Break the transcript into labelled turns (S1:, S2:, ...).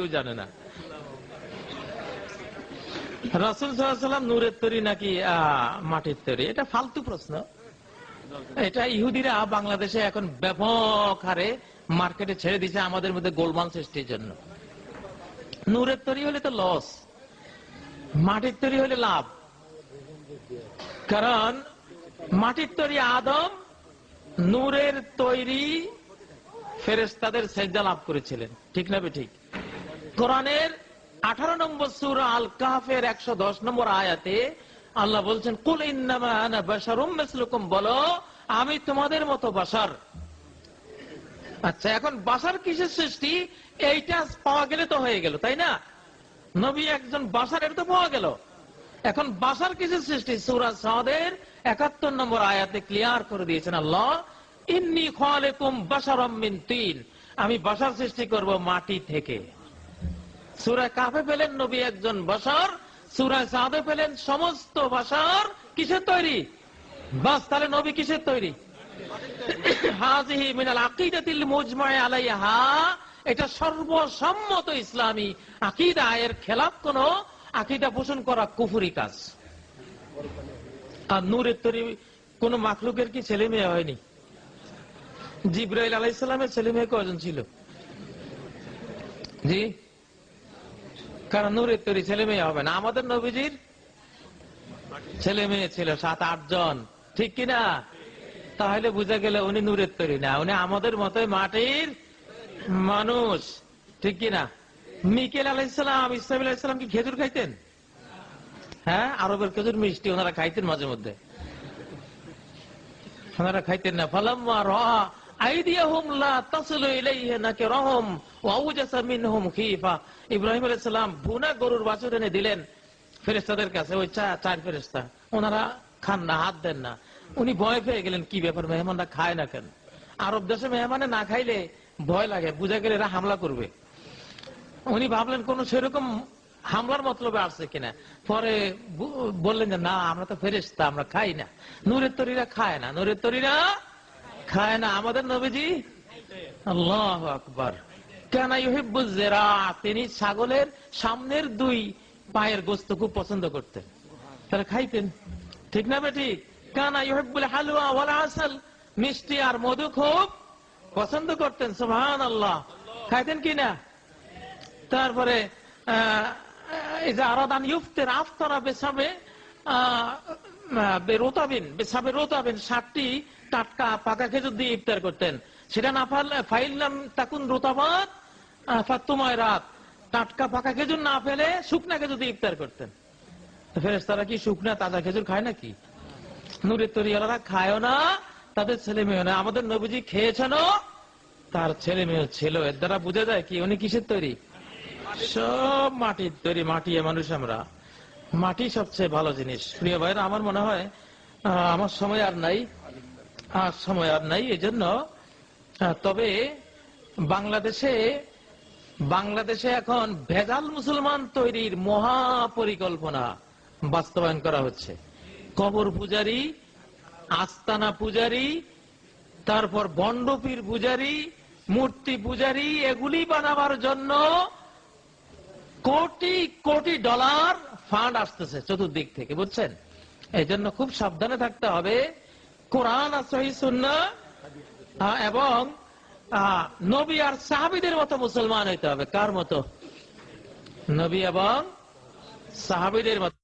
S1: কেউ জানে না। রাসুল সাল্লাম নূরের তৈরি নাকি মাটির তৈরি? এটা ফালতু প্রশ্ন। এটা ইহুদিরা বাংলাদেশে এখন ব্যাপক হারে মার্কেটে ছেড়ে দিছে আমাদের মধ্যে গোলমাল সৃষ্টির জন্য। নূরের তৈরি হলে তো লস, মাটির তৈরি হলে লাভ। কারণ মাটির তৈরি আদম নূরের তৈরি ফেরেস্তাদের সেজদা লাভ করেছিলেন। ঠিক না ঠিক? কোরআনের আঠারো নম্বর সুর আল কাফের একশো দশ নম্বর আয়াতে আল্লাহ বলছেন, কুল মিসলুকুম বলো, আমি তোমাদের মতো বাসার আচ্ছা এখন বাসার কিসের সৃষ্টি? এইটা পাওয়া গেলে তো হয়ে গেল, তাই না? নবী একজন বাসার এটা তো পাওয়া গেল। এখন বাসার কিসের সৃষ্টি? সুরা সাদের একাত্তর নম্বর আয়াতে ক্লিয়ার করে দিয়েছেন আল্লাহ, ইন্নি খালেকুম বাসারম মিন তিন আমি বাসার সৃষ্টি করব মাটি থেকে। সুরায় কাফে পেলেন নবী একজন বাসার সুরায় সাদে পেলেন সমস্ত বাসার কিসের তৈরি? বাস, তাহলে নবী কিসের তৈরি? এটা সর্বসম্মত ইসলামী আকিদা, এর কোন আকিদা পোষণ করা কুফুরি কাজ। আর নূরের তৈরি কোন মাখলুকের কি ছেলে মেয়ে হয়নি? জিব্রাইল আলাইসালামের ছেলে মেয়ে কজন ছিল? জি? কারণ নূরের তৈরি ছেলে মেয়ে হবে না আমাদের নবীজির? ছেলে মেয়ে ছিল, সাত, আট জন। ঠিক কিনা? তাহলে বুঝা গেল উনি নূরের তৈরি না, উনি আমাদের মতোই মাটির মানুষ। ঠিক কিনা? মিকেল আলাইসালাম ইসলাম আলাইসালাম কি খেজুর খাইতেন? হ্যাঁ আরবের খেজুর মিষ্টি ওনারা খাইতেন মাঝে মধ্যে। ওনারা খাইতেন না। ফালাম্মা রা ইব্রাহিম ভুনা গরুর বাছুর এনে দিলেন কাছে, ওই চা চার ওনারা খান না, হাত দেন না। উনি ভয় পেয়ে গেলেন, কি ব্যাপার, মেহমানরা খায় না কেন? আরব দেশে মেহমানে না খাইলে ভয় লাগে, বুঝা গেলে এরা হামলা করবে। উনি ভাবলেন, কোন সেরকম হামলার মতলবে আসছে কিনা? পরে বললেন যে, না, আমরা তো ফেরেস্তা আমরা খাই না। নুরের তরিরা খায় না। নুরের তরিরা খায় না আমাদের নবীজি? আল্লাহ আকবার। কেন ইউহিব্বু জেরা? তিনি ছাগলের সামনের দুই পায়ের গোস্ত খুব পছন্দ করতেন। তারা খাইতেন। ঠিক না বেটি? কানা ইউহিব্বুল হালুয়া ওয়াল আসল? মিষ্টি আর মধু খুব পছন্দ করতেন সুবহান আল্লাহ খাইতেন কি না? তারপরে আহ, এই যে আরাদান ইউফতের আফতারা বেসাবে ষাটটি টাটকা পাকা খেজুর দিয়ে ইফতার করতেন। সেটা না পারলে ফাইল নাম তাকুন রোতাবাদ রাত। টাটকা পাকা খেজুর না ফেলে শুকনা খেজুর দিয়ে ইফতার করতেন। কি শুকনা তাজা খেজুর খায় নাকি? নুরের তরিয়ালারা খায়ও না, তাদের ছেলে মেয়ে না। আমাদের নবীজি খেয়েছেন তার ছেলে মেয়ে ছিল এর দ্বারা বোঝা যায় কি, উনি কিসের তৈরি? সব মাটির তৈরি, মাটি মানুষ আমরা। মাটি সবচেয়ে ভালো জিনিস। প্রিয় ভাইরা আমার মনে হয় আমার সময় আর নাই। আর সময় আর নাই এই জন্য তবে বাংলাদেশে বাংলাদেশে এখন ভেজাল মুসলমান তৈরির মহা পরিকল্পনা বাস্তবায়ন করা হচ্ছে। কবর পূজারি, আস্তানা পূজারি, তারপর বন্ডপীর পূজারি, মূর্তি পূজারি, এগুলি বানাবার জন্য কোটি কোটি ডলার ফান্ড আসতেছে চতুর্দিক থেকে, বুঝছেন? এই জন্য খুব সাবধানে থাকতে হবে। কোরআন সুন্না এবং নবী আর সাহাবিদের মতো মুসলমান হইতে হবে। কার মতো? নবী এবং সাহাবিদের মতো।